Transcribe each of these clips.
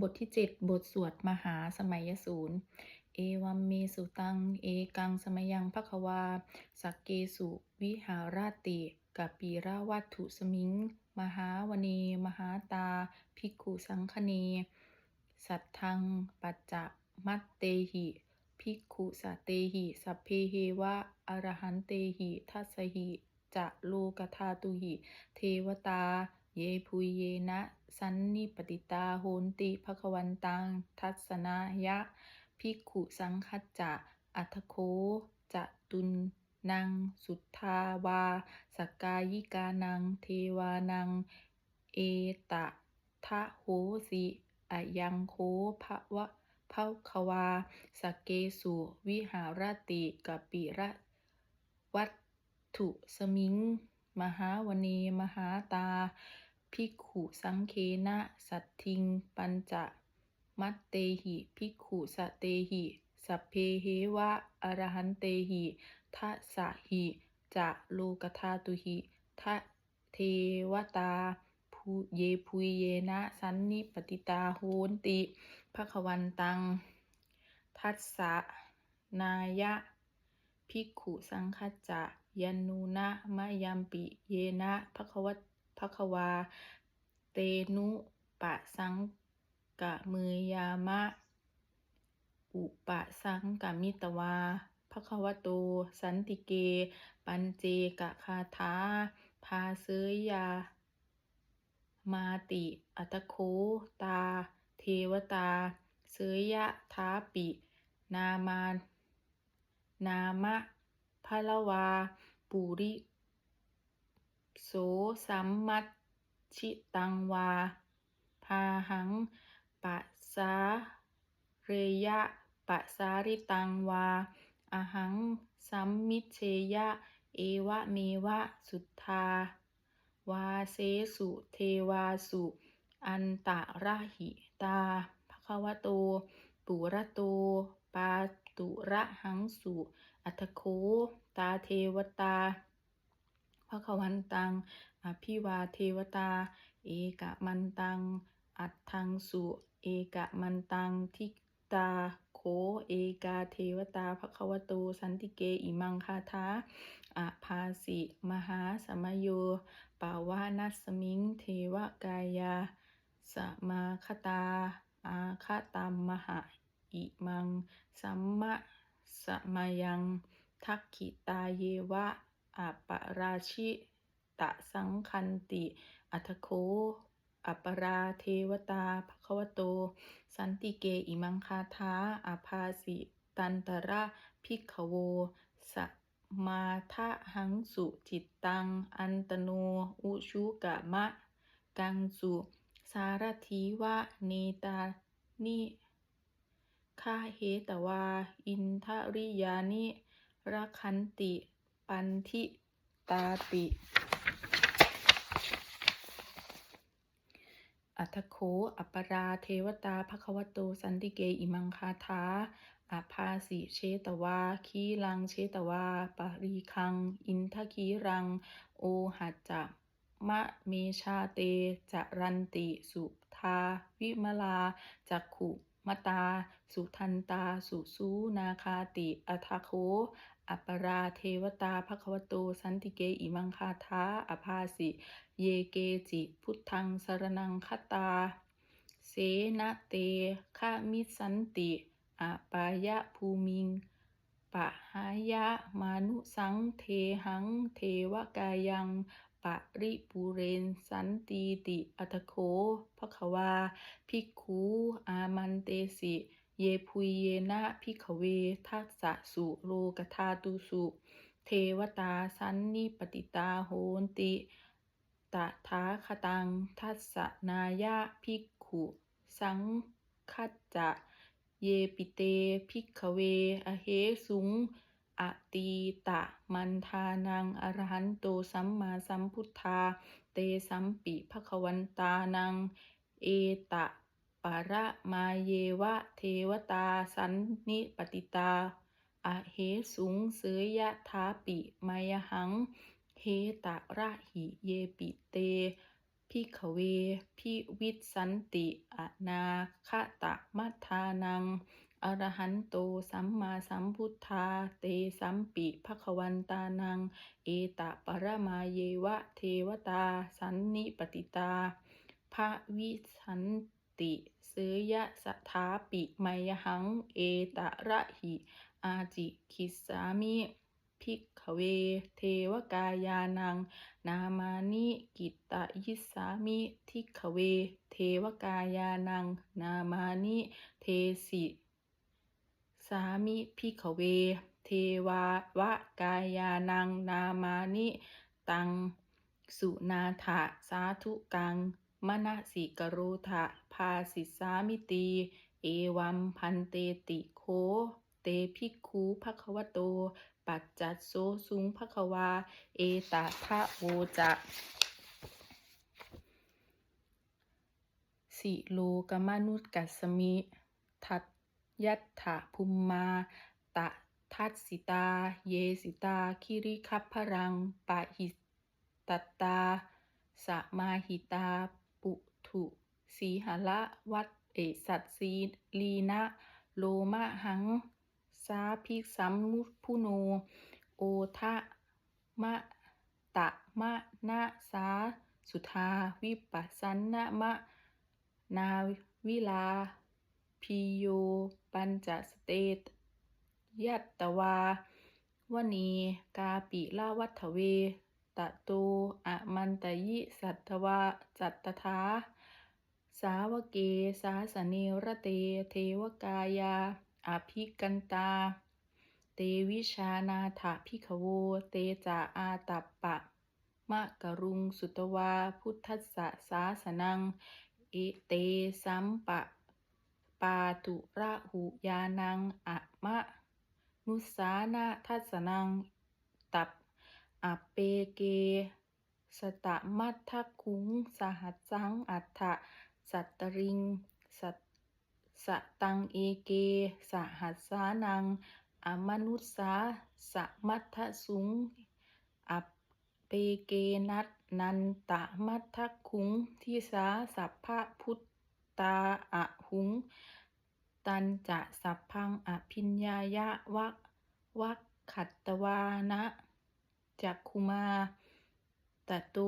บทที่ 7 บทสวดมหาสมัยสูรเอวัมเมสุตัง เอกังสมยังภควา สักเกสุวิหาราติกปีราวัตถุสมิง มหาวเนมหาตา ภิกขุสังคเน สัทธัง ปัจจมัตเตหิ ภิกขุสะเตหิ สัพเพเหวะ อรหันเตหิ ทัสหิ จะโลกธาตุหิ เทวตา เยพุยเยนะ สันนิปติตาโหนติภควันตัง ทัสสนายะ ภิกขุสังคัจจะ อัทโคจะตุนนังสุทธาวา สกกายิกานัง เทวานัง เอตะทะโหสิอะยังโคภะวะภะควาสกเกสุ วิหารติกปิระวัตถุสมิง มหาวเนมหาตา ภิกขุสังเคนะสัตทิง ปัญจมัตเตหิภิกขุสเตหิสัพเพเหวะอรหันเตหิทัสหิจะโลกธาตุหิทะเทวตาภูเยพุยเยนะสันนิปติตาโหนติภควันตัง ทัสสะนายะ ภิกขุสังคจจะยันนูนะมะยัมปิเยนะภควต ภควา เตนุปะสังกะมือยามะ อุปะสังกะมิตวาภควโต สันติเก ปัญเจกะคาถาพาเสยยา มาติ อัตโคตา เทวตาเสยยะทาปิ นามานามะพะละวา ปุริ โสสัมมัชชิตังวา พาหังปัสาเรยะปัสาริตังวาอหังสัมมิเชยะ เอวะเมวะสุทธา วาเสสุเทวาสุ อันตะระหิตาภควโต ปุระโต ปาตุระหังสุ อัตถโค ตาเทวตา ภควันตังอภิวาเทวตา เอกมันตัง อัตถังสุ เอกมันตังทิตาโคเอกาเทวตาภควโตสันติเกอิมังคาทาอาภาสิมหาสมโยปาวานัสมิง เทวกายาสมาคตา อาคตัมมหะอิมัง สัมมะสมายัง ทักขิตาเยวะ อัปราชิตะสังคันติ อัทโค อัปราเทวตาภควโต สันติเกอิมังคาทาอาภาสิตันตระภิกขโวสมาทะหังสุจิตตัง อันตโน อุชุกะมะ กังสุ สารถีวะเนตานิคาเหตวา อินทริยานิรักันติ ปันทิตาติ อัทโค อัปปราเทวตาภควโต สันติเก อิมังคาทาอาภาสิเชตวา คีลังเชตวา ปรีคัง อินทคีรัง โอหัจจะมะเมชาเตจรันติ สุทา วิมลา จักขุมตา สุทันตา สุสูนาคาติ อัทโค อัปปราเทวตาภควโตสันติเกอิมังคาทาอภาสิ เยเกจิ พุทธังสรนังคตา เสนะเตฆะมิสันติอปายะภูมิงปะหายะมานุสังเทหัง เทวกายังปะริปุเรนสันตีติอัตโคภควาภิกขูอามันเตสิ เยพุยเยนะภิกขเวทัสสะสุโลกธาตุสุ เทวตาสันนิปติตาโหนติตถาคตังทัสสะนายะภิกขุ สังคัจจะ เยปิเตภิกเว อเหสุงอตีตะมันทานังอรหันโตสัมมาสัมพุทธา เตสัมปิภควันตานัง เอตะ ปะระมาเยวะเทวตาสันนิปติตา อเหสุงเสยยะทาปิมายหัง เฮตะระหิเยปิเตพิกขเวพิวิสสันติอนาคตะมัทธานัง อรหันโตสัมมาสัมพุทธา เตสัมปิภควันตานัง เอตะปรมาเยวะเทวตา สันนิปติตาภะวิสัน ติเสยะสถาปิไมยหัง เอตะระหิ อาจิคิสามิภิกขเว เทวกายานัง นามานิกิตตยิสามิทิขเว เทวกายานัง นามานิเทสิสามิภิกขเว เทวาวกายานัง นามานิตัง สุนาถะสาธุกัง มนสิกโรทะภาสิสามิตี เอวัมพันเตติโค เตภิกขุภควโต ปัจจัตโสสุงภควา เอตทะโวจะสิโลกมนุสกัสมิ ทัตยัตถะภุมมา ตะทัสสิตา เยสิตา คิริคัพพรังปะหิตตาสมาหิตา ถุสีหละวัตเอสัตสีลีนะโลมะหัง สาภิกสัมมุพุโน โอทะมะตะมะนะสา สุทาวิปัสสนนะมะ นาวิลาพิโยปัญจสเตตยัตตวาวณีกาปิลาวัฏเว ตะโตอะมันตยิ สัตถวาจัตตถา สาวเกสาสเนรเต เทวกายาอภิกันตา เตวิชานาถะพิขโว เตจาอาตัปปะ มะกรุงสุตวา พุทธัสสะสาสนัง เอเตสัมปะ ปาตุระหุยานังอะมะ นุสานาทัสสนัง ตับ อเปเก สตะมัททคุง สหัสสัง อัฏฐะสัตตริง สัตสตังเอเก สหัสสานัง อมนุสสาสมัททสุง อัปเปเกนัตนันตะมัททคุง ทิสาสัพพะพุตตาอะหุง ตันจะสัพพังอภิญญายะวะวัคขัตตวานะ จักขุมาตะโต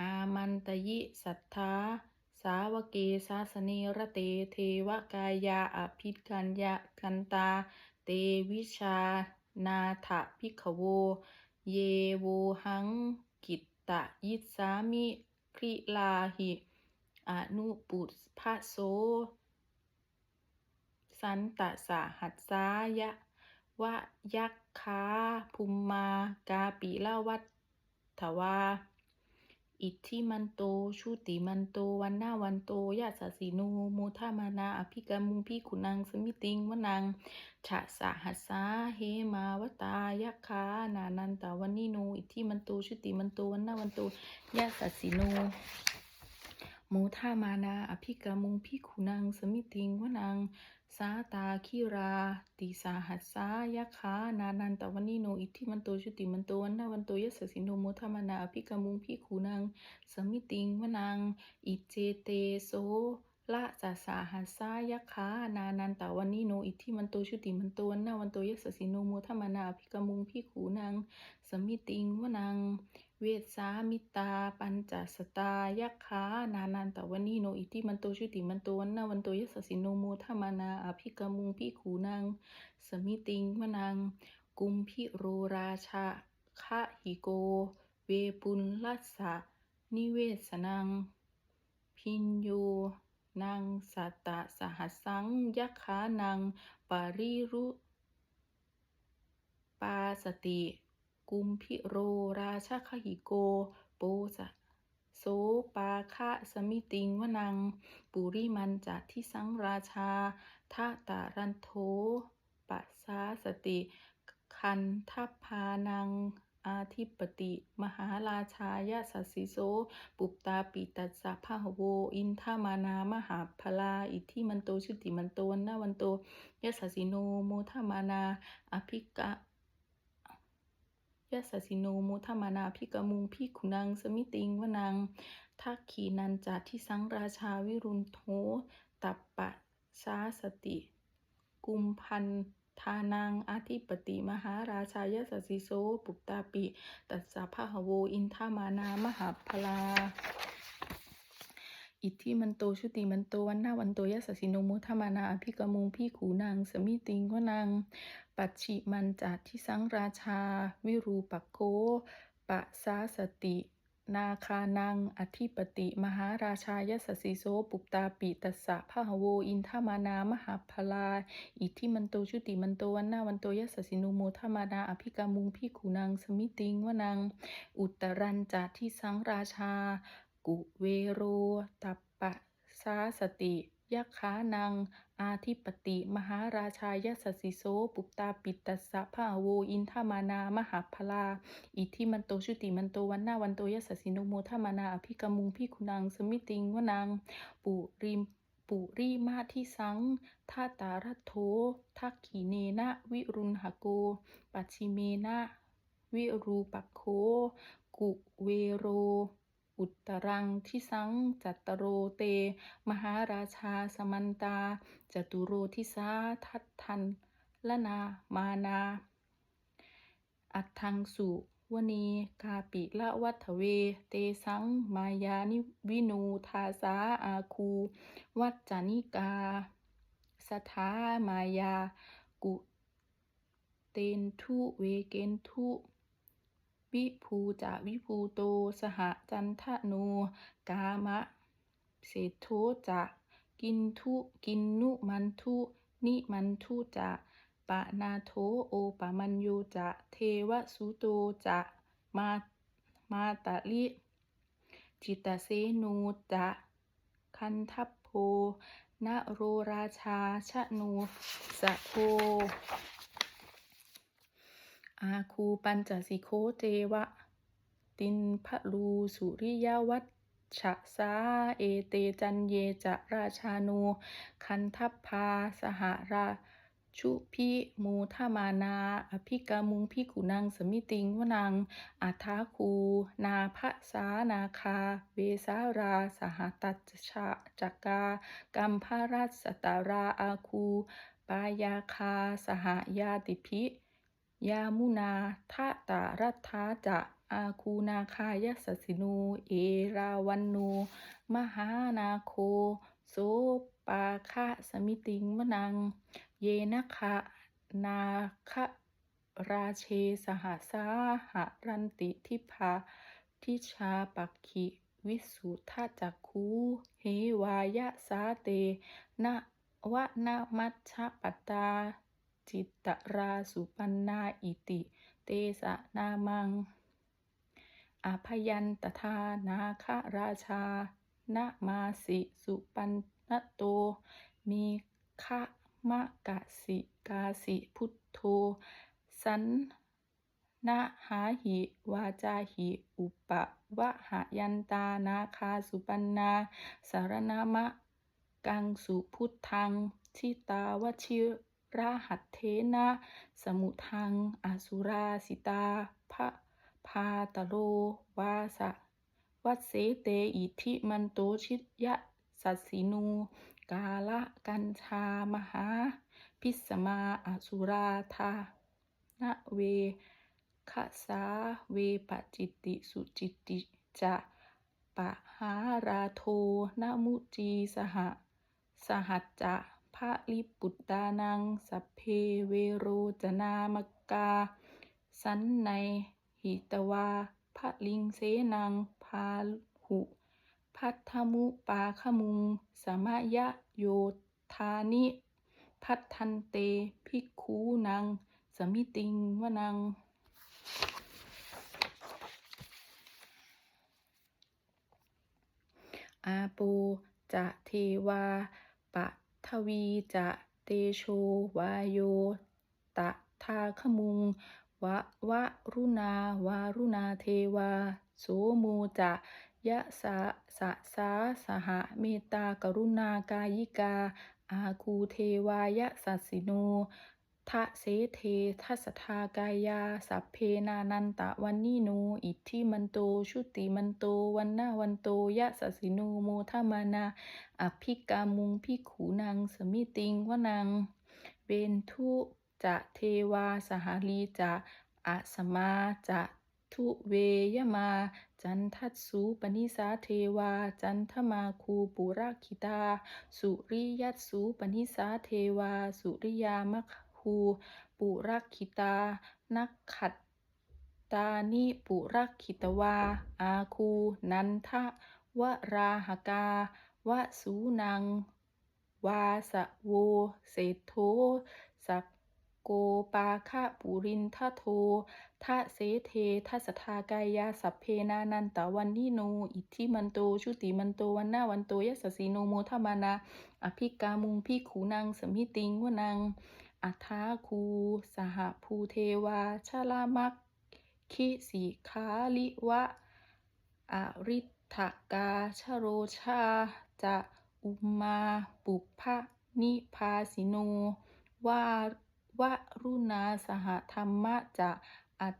อามันตยิ สัทธา สาวเกสาสเนระเตเทวกายาอภิกัญญะกันตา เตวิชา นาถะพิขโว เยโวหัง กิตตยิสามิคริลาหิอนุปุสภะโส สันตสาหัสสายะ วะยักขาภุมมากาปิลาวัฏถวา อิทธิมันโตชุติมันโต วันนาวันโตยะสสสิโนโมทามานาอภิกามุงพิขุนังสมิติงวนังฉะสหัสสาเหมาวตายักขานานันตาวันนิโน อิทธิมันโต ชุติมันโต วันนาวันโตยะสสสิโนโมทามานาอภิกามุงพิขุนังสมิติงวนัง สาตาคิราติสาหัสสายักขานานันตวันนิโนอิทธิมันโตชุติมันโตวันนาวันโตยะสสสิโนโมทามานาอภิกมุงพิขุนังสมิติงวนังอิเจเตโสละสสาหัสสายักขานานันตวันนิโนอิทธิมันโตชุติมันโตวันนาวันโตยะสสสิโนโมทามานาอภิกมุงพิขุนังสมิติงวนัง เวสสามิตา ปัญจสตายักขานานันตวันนิโนอิทธิมันโตชุติมันโตวันนาวันโตยสสสิโนโมทามานาอภิกมุงพิขุนังสมิติงวนัง กุมพิโรราชาคะหิโก เวปุลลัสสะนิเวสนัง พินโยนังสัตตะสหัสังยักขานังปาริรุปาสติ กุมพิโรราชคหิโก โปสะโสปาคะสมิติงวนัง ปุริมันจัทิสังราชาทะตารันโทปัสสาสติ คันทัพพานัง อาทิปติ มหาราชายะสัสสิโส ปุปตาปิตัสสะพะหโว อินทามานามหาพลา อิทธิมันโตชุติมันโตวันนาวันโตยะสสสิโนโมทามานา อภิกะ ยะสสิโนมทามานาพิกมุงพิขุนัง สมิติงวนังทักขีนันจาที่สังราชาวิรุณโธตับปะชาสติ กุมพันทานังอาธิปติมหาราชายสสสิโซ ปุตตาปิ ตัสสะพะหะโว อินทามานามหาพลา อิทธิมันโตชุติมันโตวันนาวันโตยัสสสิโนมุทมานาอภิกมุงพี่ขูนางสมิติงวนังปัจฉิมันจาทิสังราชา วิรูปักโคปะสาสติ นาคานัง อธิปติ มหาราชายสสสิโสปุตตาปิตัสสะพะหะโว อินทามานามหาพลา อิทธิมันโตชุติมันโตวันนาวันโตยัสสสิโนโมทมานาอภิกามุงพี่ขูนางสมิติงวนังอุตรันจาทิสังราชา กุเวโรตัปปะสาสติยัคขานัง อาทิปติ มหาราชายสสสิโสปุตตาปิตัสสะพะโวอินทามานามหาพลา อิทิมันโตชุติมันโตวันนาวันโตยัสสิโนโมทมานาอภิกมุงพิคุนังสมิติงวนัง ปุริมปุริมาทิสังทาตารัโธทักขีเนนะวิรุณหโก ปัจฉิเมนะวิรูปักโค กุเวโร อุตรังทิสังจัตตโรเต มหาราชาสมันตาจตุโรทิสาทัตทันละนามานา อัตถังสุวนีกาปิละวัฏเว เตสัง มายานิวินูทาสาอาคู วัจจานิกา สถามายา กุ เตนทุเวเกนทุ วิภูจะวิภูโต สหจันทโนกามะเศโทจะกินทุกินนุมันทุนิมันทุจะปะนาโทโอปะมัญโยจะเทวสุโตจะมามาตะลิจิตเสโนจะคันทัพโพนโรราชาชะโนสะโท อาคูปัญจสิโคเจวะ ตินพะลูสุริยวัชชะสาเอเตจันเยจะราชาโน คันทัพพาสหราชุพิมูทามานา อภิกามุงพิกุนังสมิติงวนัง อัทาคู นาภสานาคา เวสารา สหตัจชะจักกา กัมภารัสตาราอาคู ปายาคา สหยาติพิ ยามุนาทะตารัตถาจะอาคูนาคายสสสิโนเอราวันโนมหานาโคโสปาคะสมิติงวนัง เยนะคะนาคะราเชสหสาหรันติทิพาทิชาปักขิวิสุทธจักคูเฮวายะสาเตนะวะนะมัชฌะปตา จิตตราสุปันนาอิติ เตสะนามังอาพยันตทานาคราชานะมาสิสุปันนโต มีคะมะกะสิกาสิพุทโธสันนะหาหิวาจาหิอุปะวะหะยันตานาคาสุปันนา สารณามะ กังสุพุทธังชิตาวชิ ราหัตเทนะ สมุทังอสุราสิตาพระพาตโรวาสะวัสเสเตอิทิมันโตชิตยะสัสสินู กาละกัญชามหา พิสมาอสุราธานะเวคสาเวปจิตติสุจิตติจะปะหาราโทนมุจีสหสหัจจะะลิปุตตานัง สัพเพเวโรจนามกา สันในหิตวาพระลิงเสนัง พาหุพัทธมุปาขมุง สมยะโยธานิ พัทันเต ภิกขูนัง สมิติงวนังอาโปจะเทวาปะ ทวีจะเตโชวาโย ตะทาขมุง วะวะรุณาวารุณาเทวา โสมูจะยะสะสะสาสหะเมตตากรุณากายิกา อาคูเทวายะสัสสิโน ทะเสเททัสทากายา สัพเพนานันตะวันนิโนอิทธิมันโต ชุติมันโต วันนาวันโต ยะสสิโนโมทมานา อภิกามุงพิกขูนังสมิติงวนังเวนทุจะเทวาสหาลีจะอะสมาจะทุเวยมา จันทัสสุปนิสาเทวา จันทมาคูปุราคิตา สุริยัสสุปนิสาเทวา สุริยามะค ปุราคิตา นักขัดตานิปุราคิตวา อาคู นันทะวราหกาวสูนัง วาสะโว เศโธสักโกปาคะปุรินทโททะเสเททัสทากายาสัพเพนานันตะวันนิโน อิทธิมันโต ชุติมันโต วันนาวันโตยัสสีโนโมทมานา อภิกามุงพิขูนังสมิติงวนัง อัทาคู สหภูเทวาชาลามักคิสิขาลิวะ อริทกาชโรชา จะอุมา ปุพพนิพาสิโนวาวรุณาสหธรรมะจะอัจ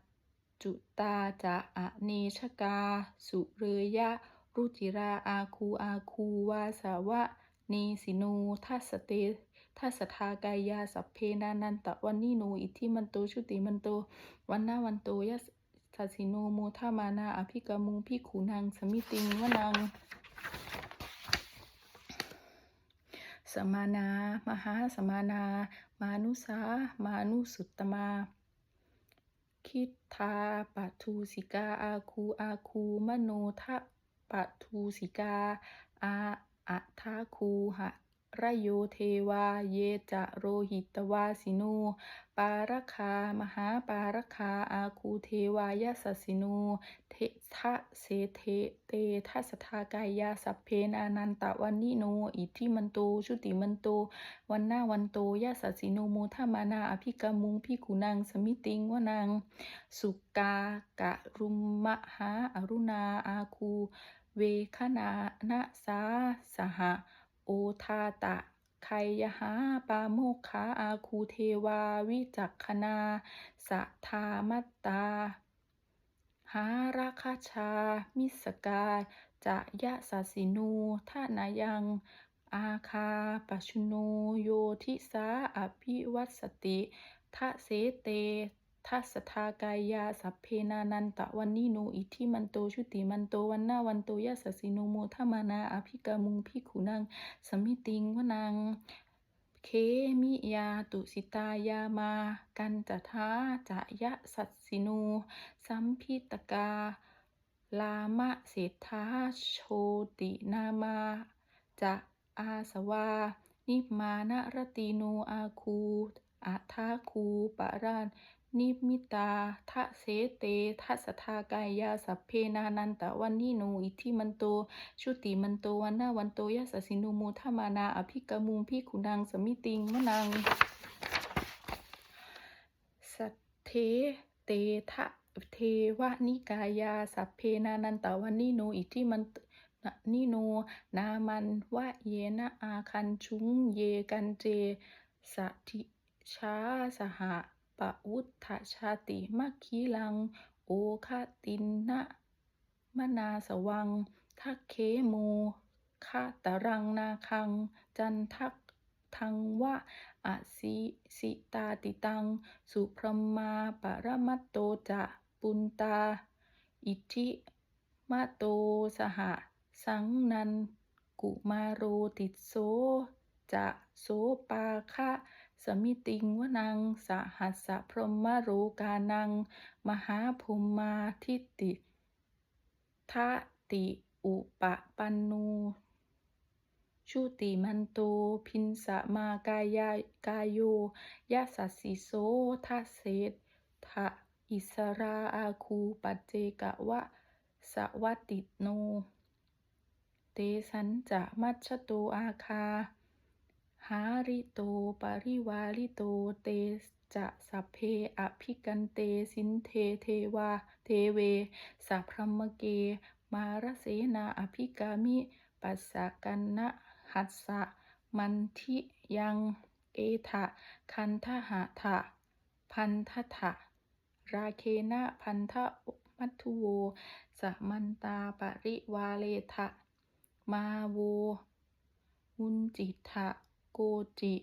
จุตาจะอเนชกา สุเรยะ รุจิราอาคูอาคูวาสาวะเนสิโนทัสเต ทัสสทากายาสัพเพนานันตะวันนิโนอิทธิมันโตชุติมันโตวันนาวันโตยัสสสิโนโมทมานาอภิกามุงพิขูนังสมิติงวนังสมานามหาสมานา มานุสามานุสุตตมา คิทาปัทูสิกาอาคูอาคูมโนทะปัทูสิกาอาอัทาคูหะ ระโยเทวาเยจะโรหิตวาสิโนปารคามหาปารคาอาคูเทวายสสสิโนเททะเสเทเตทัสทากายาสัพเพนานันตะวันนิโนอิทิมันโตชุติมันโตวันนาวันโตยะสสสิโนโมทมานาอภิกามุงพิกุนังสมิติงวนังสุกากะรุมมหาอรุณาอาคู เวคนานะสาสหะ โอทาตะไคยหาปาโมกขาอาคูเทวาวิจักขนาสัทามัตตา หาราคาชา มิสกาจะยะสสสินูทานายัง อาคาปชุโนโยทิสาอภิวัสติทะเสเต ทัสทากายาสัพเพนานันตะวันนิโนอิทิมันโตชุติมันโตวันนาวันโตยัสสิโนโมทมานาอภิกามุงพิขุนังสมิติงวนังเคมิยาตุสิตายามา กันจทาจะยะสัสสิโนสัมพิตกา ลามะเศรษฐาโชตินามาจะอาสวา นิมานรติโนอาคูอัทาคูปราน นิมิตาทะเสเตทัสทากายาสัพเพนานันตะวันนิโนอิทิมันโต ชุติมันโตวันนาวันโตยัสสินโมทมานาอภิกมุงพิกขุนังสมิติงมะนัง สัทเทเตทะเทวนิกายาสัพเพนานันตะวันนิโนอิทิมันนิโน นามันวะเยนะอาคันชุงเยกันเจ สัทิชาสหะ ปะวุฒชาติมัคคีลัง โอคตินนะมนาสวัง ทักเคโมคาตรังนาคัง จันทักทังวะอสิสิตาติตัง สุพรมาปรมัตโตจะปุนตา อิทธิมาโตสหะ สังนัน กุมาโรติโสจะโสปาคะ สมิติงวนังสหัสสะพรหมโรกานัง มหาภูมมาทิติทะติอุปปันนูชุติมันโตพินสมากายากายโยยะสัสสิโสทัสเสทะอิสราอาคูปัจเจกะวะสวัตติโน เตสันจะมัชโตอาคา หาริโต ปริวาริโต เตจะสัพเพอภิกันเต สินเทเทวา เทเว สัพพมเก มารเสนาอภิกามิ ปัสสะกันนะหัสสะ มันทิยัง เอทะ คันทหะทะ พันทถะ ราเคนะพันทะมัทุโว สมันตาปริวาเลทะ มาโว วุนจิทะ โกจิ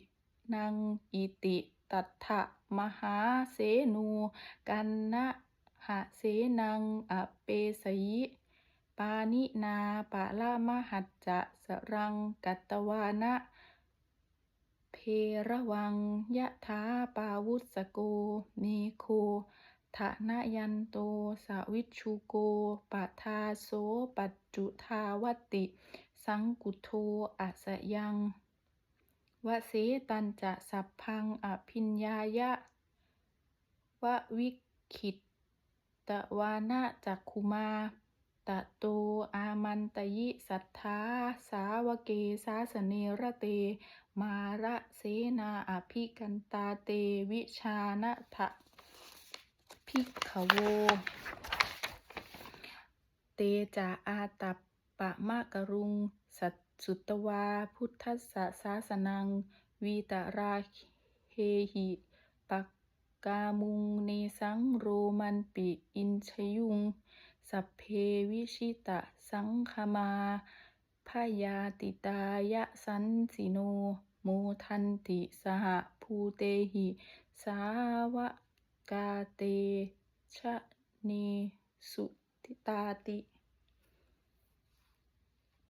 นังอิติตัฏฐะมหาเสโนกันนะหะเสนังอเปสยิปานินาปะละมหัจจะสรังกัตวานะ เพระวังยะถาปาวุสโกเมโคทะนยันโตสวิชชุโกปะทาโสปัจจุทาวติ สังกุโทอะสยัง วเสตัญจะสัพพังอภิญญายะววิคิตตะวานะจักขุมาตะโตอามันตยิสัทธา สาวเกสาสเนระเต มาระเสนาอภิกันตาเตวิชานะทะภิกขโว เตจาอาตัปปะมะกรุง สุตวา พุทธสสะสาสนัง วีตราเคหิปักกามุงเนสังโรมันปิอินชยุง สัพเพวิชิตะสังคมาพยาติตายะสันสิโนโมทันติสหภูเตหิ สาวกาเตชะเนสุทิตาติ